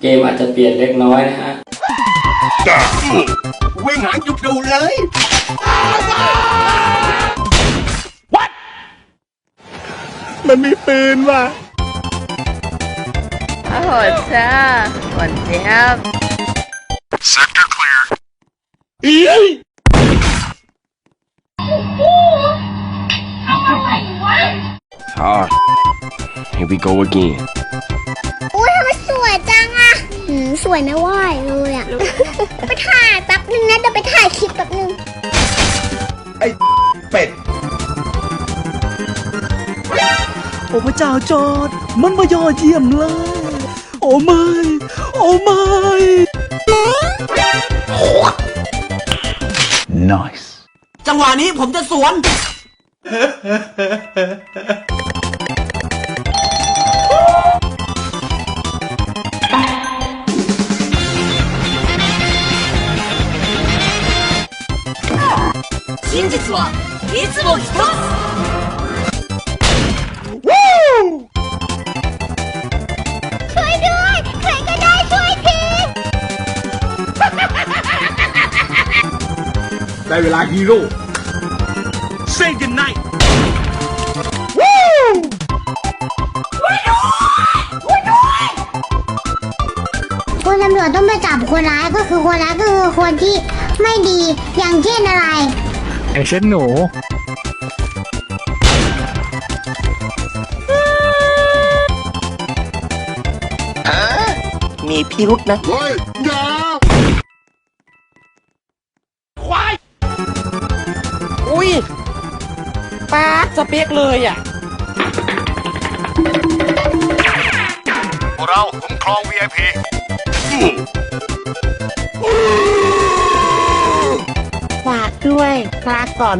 เกมอาจจะเปลี่ยนเล็กน้อยนะฮะวิ่งหางจุดดูเลยมันมีปืนว่ะโอ้โหจ้าหวานเจี๊ยบอี Ah, here we go again. จังอะหืมสวยไม่ไหวเลยอะไปถ่ายแป๊บนึงนะเดี๋ยวไปถ่ายคลิปแป๊บนึง ไอ้เป็ด โอ้พระเจ้าจอด มันมายอดเยี่ยมเลย โอ้ไม่ โอ้ไม่ nice จังหวะนี้ผมจะสวน 真実はいつも一つ ช่วยด้วย ใครก็ได้ช่วยที ได้เวลาฮีโร่ Say goodnight คุณตำรวจต้องไปจับคนร้ายก็คือคนร้ายก็คือคนที่ไม่ดีอย่างเช่นอะไร อย่างเช่นหนูมีพิรุษนะ เฮ้ยอยาอุ้ยป้าสเปกเลยอะเราคุ้มครอง VIP ฝ ด้วยลาก่อน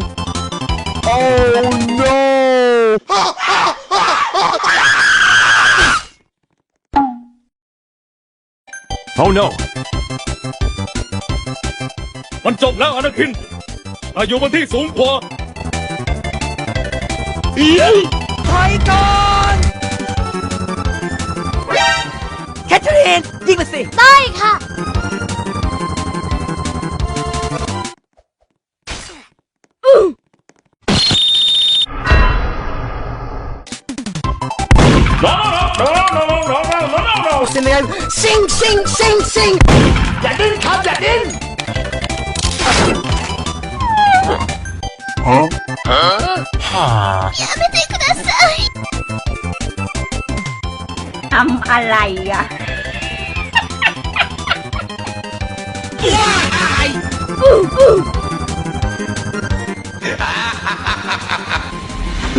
Oh no มันจบแล้วอนาคินอายุมันที่สูงกว่าถอยก่อนแคทเธอรีนยิงมาสิ ได้ค่ะ สิเลยซิงซิงซิงซิงอย่าดิ้นครับอย่าดิ้นทำอะไรอะ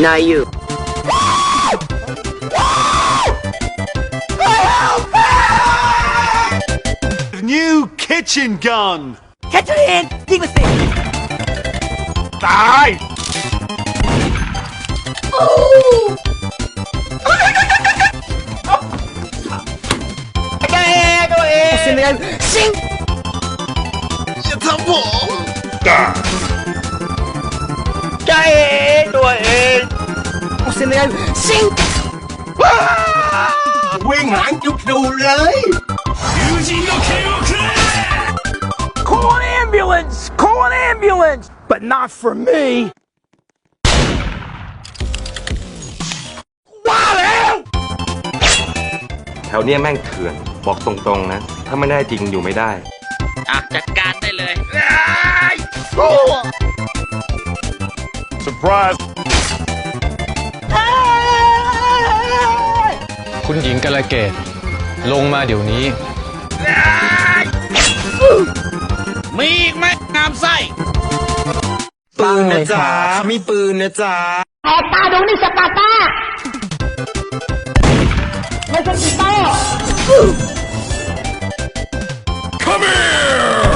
นายอยู่ kitchen gun แคทเธอรีนยิงมาสิตายแกตัวเองสิเลยซิงอย่าทำผมแกตัวเองสิเลยซิงวิ่งหางจุดดูเลย Call an ambulance Call an ambulance but not for me ว่าแล้ว แถวเนี้ยแม่งเถื่อน บอกตรงๆนะ ถ้าไม่ได้จริงอยู่ไม่ได้ อะจัดการได้เลย surprise คุณหญิงกาลเกต ลงมาเดี๋ยวนี้ มีอีกไหมงามไส้ปืนนะจ๊ะมีปืนนะจ๊ะแอบตาดูนี่สปาร์ต้าไม่ใช่กีตาร์ come here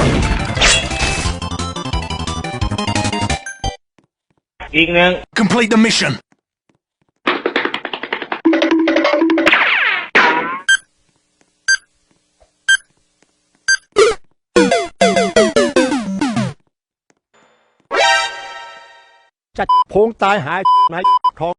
อีกหนึ่ง Complete the mission จัดพงตายหายไหมทอง